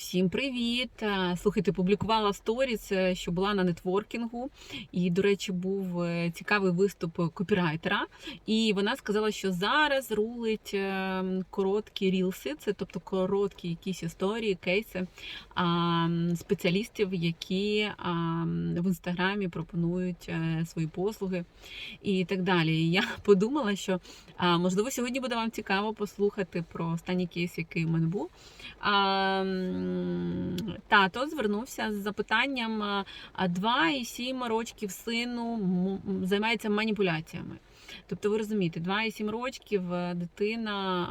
Всім привіт! Е, Слухайте, публікувала сторіс, е, що була на нетворкінгу, і, до речі, був е, цікавий виступ копірайтера. І вона сказала, що зараз рулить короткі рілси, це тобто короткі якісь історії, кейси спеціалістів, які в інстаграмі пропонують свої послуги і так далі. І я подумала, що можливо сьогодні буде вам цікаво послухати про останній кейс, який в мене був. Тато звернувся з запитанням: а, а 2,7 рочків сину займається маніпуляціями. Тобто, ви розумієте, 2,7 років е, дитина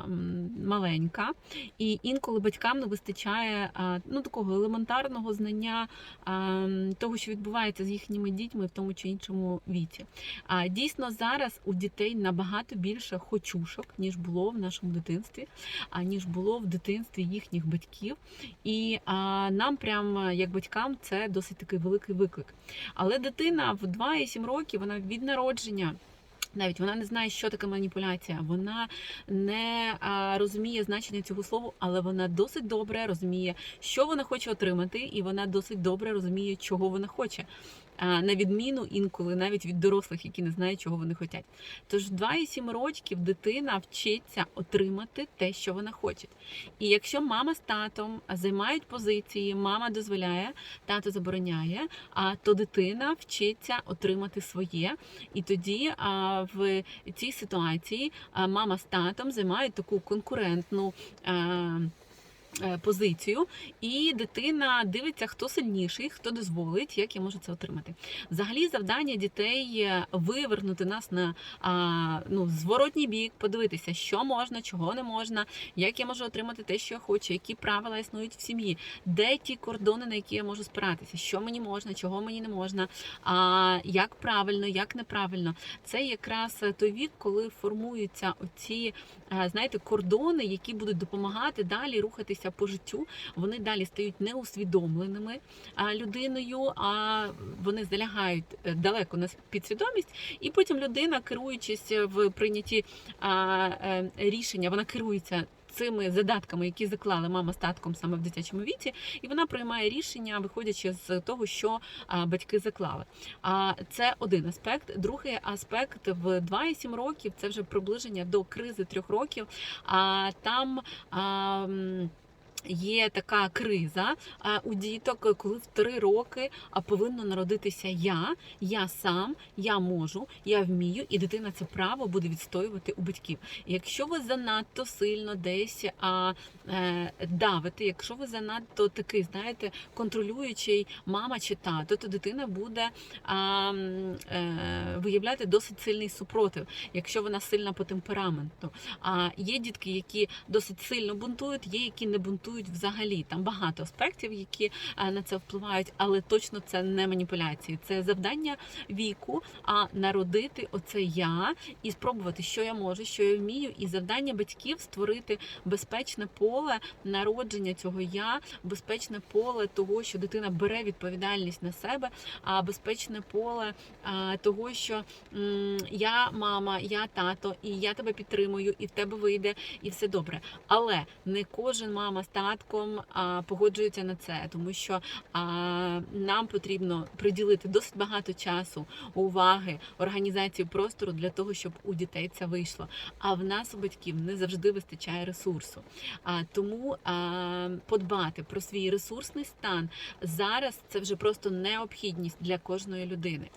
маленька, і інколи батькам не вистачає ну, такого елементарного знання того, що відбувається з їхніми дітьми в тому чи іншому віці. А дійсно зараз у дітей набагато більше хочушок, ніж було в нашому дитинстві, ніж було в дитинстві їхніх батьків. І нам, прям як батькам, це досить такий великий виклик. Але дитина в 2,7 років, вона від народження. Навіть вона не знає, що таке маніпуляція. Вона не а, розуміє значення цього слова, але вона досить добре розуміє, що вона хоче отримати, і вона досить добре розуміє, чого вона хоче. А, на відміну інколи навіть від дорослих, які не знають, чого вони хочуть. Тож в 2,7 років дитина вчиться отримати те, що вона хоче. І якщо мама з татом займають позиції, мама дозволяє, тато забороняє, а то дитина вчиться отримати своє. І тоді а, в цій ситуації мама з татом займають таку конкурентну. Е, Позицію, і дитина дивиться, хто сильніший, хто дозволить, як я можу це отримати. Взагалі, завдання дітей е, вивернути нас на ну, зворотній бік, подивитися, що можна, чого не можна, як я можу отримати те, що я хочу, які правила існують в сім'ї, де ті кордони, на які я можу спиратися, що мені можна, чого мені не можна, а, як правильно, як неправильно. Це якраз той вік, коли формуються оці, знаєте, кордони, які будуть допомагати далі рухатися по життю. Вони далі стають неусвідомленими людиною, а вони залягають е, далеко на підсвідомість, і потім людина, керуючись в прийнятті е, рішення, вона керується. Цими задатками, які заклали мама з татком саме в дитячому віці, і вона приймає рішення, виходячи з того, що батьки заклали. А це один аспект. Другий аспект в 2,7 років це вже приближення до кризи трьох років. А там. Є така криза у діток, коли в три роки повинно народитися я, я сам, я можу, я вмію, і дитина це право буде відстоювати у батьків. Якщо ви занадто сильно десь а, е, давите, якщо ви занадто такий, знаєте, контролюючий мама чи тато, то дитина буде е, виявляти досить сильний супротив, якщо вона сильна по темпераменту. А є дітки, які досить сильно бунтують, є які не бунтують взагалі. Там багато аспектів, які е, на це впливають, але точно це не маніпуляції. Це завдання віку, а народити оце я і спробувати, що я можу, що я вмію, і завдання батьків створити безпечне поле народження цього я, безпечне поле того, що дитина бере відповідальність на себе, а безпечне поле того, що я мама, я тато, і я тебе підтримую, і в тебе вийде, і все добре. Але не кожен мама з татком а, погоджується на це, тому що а, нам потрібно приділити досить багато часу, уваги, організації простору для того, щоб у дітей це вийшло. А в нас у батьків не завжди вистачає ресурсу. А, тому а, подбати про свій ресурсний стан зараз це вже просто необхідність для кожної людини.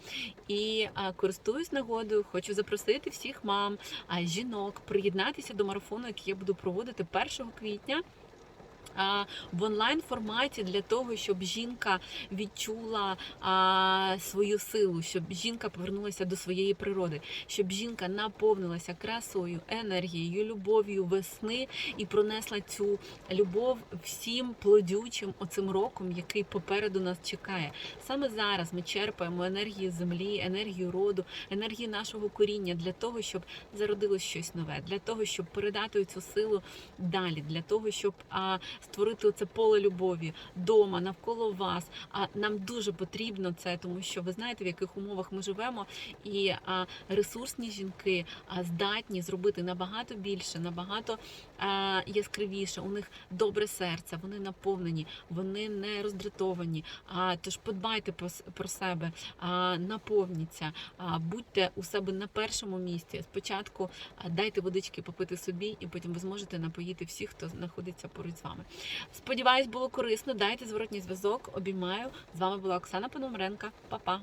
І а, користуюсь нагодою, хочу запросити всіх мам, а, жінок приєднатися до марафону, який я буду проводити 1 квітня. В онлайн форматі для того, щоб жінка відчула свою силу, щоб жінка повернулася до своєї природи, щоб жінка наповнилася красою, енергією, любов'ю весни і пронесла цю любов всім плодючим оцим роком, який попереду нас чекає. Саме зараз ми черпаємо енергію землі, енергію роду, енергію нашого коріння для того, щоб зародилось щось нове, для того, щоб передати цю силу далі, для того, щоб а, створити це поле любові дома, навколо вас. А нам дуже потрібно це, тому що ви знаєте, в яких умовах ми живемо, і ресурсні жінки здатні зробити набагато більше, набагато яскравіше. У них добре серце, вони наповнені, вони не роздратовані. А тож подбайте про, себе, а, наповніться, будьте у себе на першому місці. Спочатку дайте водички попити собі, і потім ви зможете напоїти всіх, хто знаходиться поруч з вами. Сподіваюсь, було корисно. Дайте зворотній зв'язок. Обіймаю. З вами була Оксана Пономаренка. Па-па.